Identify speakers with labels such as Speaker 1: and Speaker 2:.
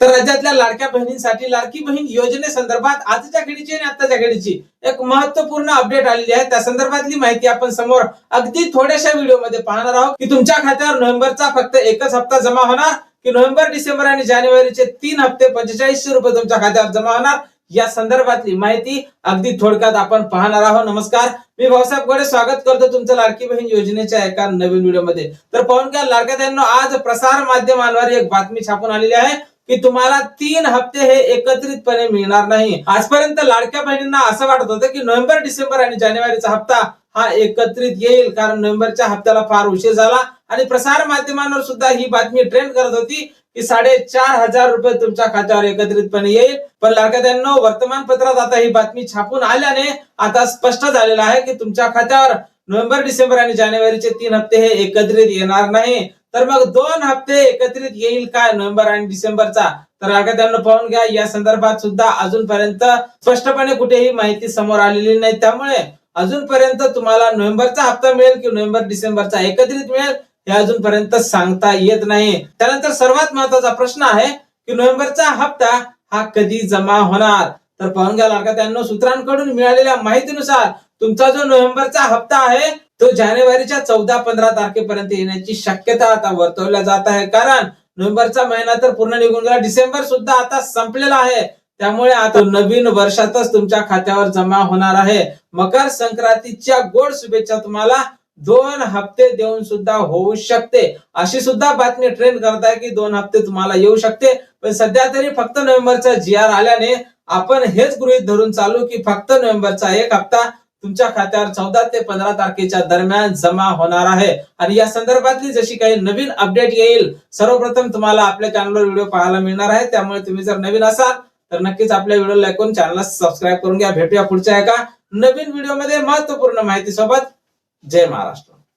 Speaker 1: तर राज्यातल्या लाडक्या बहिणींसाठी लाडकी बहीण योजनेसंदर्भात आजच्या घडीची आणि आताच्या घडीची एक महत्त्वपूर्ण अपडेट आलेली आहे. त्या संदर्भातली माहिती आपण समोर अगदी थोड्याशा व्हिडिओमध्ये पाहणार आहोत की तुमच्या खात्यावर नोव्हेंबरचा फक्त एकच हप्ता जमा होणार की नोव्हेंबर डिसेंबर आणि जानेवारीचे तीन हप्ते पंचेचाळीसशे रुपये तुमच्या खात्यावर जमा होणार? या संदर्भातली माहिती अगदी थोडक्यात आपण पाहणार आहोत. नमस्कार मी भाऊसाहेब गोडे स्वागत करतो तुमचं लाडकी बहीण योजनेच्या एका नवीन व्हिडिओमध्ये. तर पाहून घ्या लाडक्या आज प्रसार माध्यमांवर एक बातमी छापून आलेली आहे. की तुम्हाला तीन हप्ते हे एकत्रितपणे मिळणार नाही. आजपर्यंत लाडक्या बहिणींना असं वाटत होतं की नोव्हेंबर डिसेंबर आणि जानेवारीचा हप्ता हा एकत्रित येईल कारण नोव्हेंबरच्या हप्त्याला फार उशीर झाला आणि प्रसार माध्यमांवर सुद्धा ही बातमी ट्रेंड करत होती की साडेचार हजार रुपये तुमच्या खात्यावर एकत्रितपणे येईल. पण लाडक्यात्यांनो वर्तमानपत्रात आता ही बातमी छापून आल्याने आता स्पष्ट झालेलं आहे की तुमच्या खात्यावर नोव्हेंबर डिसेंबर आणि जानेवारीचे तीन हप्ते हे एकत्रित येणार नाही. तर मग दोन हप्ते एकत्रित येईल काय? नोव्हेंबर आणि डिसेंबरचा. तर लाडक्यात्यांनो पाहून घ्या. या संदर्भात सुद्धा अजूनपर्यंत स्पष्टपणे कुठेही माहिती समोर आलेली नाही. त्यामुळे अजूनपर्यंत तुम्हाला नोव्हेंबरचा हप्ता मिळेल की नोव्हेंबर डिसेंबरचा एकत्रित मिळेल हे अजूनपर्यंत सांगता येत नाही. त्यानंतर सर्वात महत्त्वाचा प्रश्न आहे की नोव्हेंबरचा हप्ता हा कधी जमा होणार? तर पाहून घ्या त्यांना सूत्रांकडून मिळालेल्या माहितीनुसार तुमचा जो नोव्हेंबरचा हप्ता आहे तो जानेवारीच्या चौदा पंधरा तारखेपर्यंत येण्याची शक्यता आता वर्तवल्या जात आहे. कारण नोव्हेंबरचा महिना तर पूर्ण निघून गेला. डिसेंबर सुद्धा आता संपलेला आहे. त्यामुळे आता नवीन वर्षातच तुमच्या खात्यावर जमा होणार आहे. मकर संक्रांतीच्या गोड शुभेच्छा तुम्हाला दोन हप्ते देऊन सुद्धा होऊ शकते. अशी सुद्धा बातमी ट्रेंड करत आहे की दोन हप्ते तुम्हाला येऊ शकते. पण सध्या तरी फक्त नोव्हेंबरचा जी आर आल्याने आपण हेच गृहित धरून चालू की फक्त नोव्हेंबरचा एक हप्ता तुमच्या खात्यावर चौदा ते पंधरा तारखेच्या दरम्यान जमा होणार आहे. आणि या संदर्भातली जशी काही नवीन अपडेट येईल सर्वप्रथम तुम्हाला आपल्या चॅनलवर व्हिडिओ पाहायला मिळणार आहे. त्यामुळे तुम्ही जर नवीन असाल तर नक्कीच आपल्या व्हिडिओ ऐकून चॅनलला सबस्क्राईब करून घ्या. भेटूया पुढच्या एका नवीन व्हिडिओमध्ये महत्त्वपूर्ण माहिती सोबत जय महाराष्ट्र.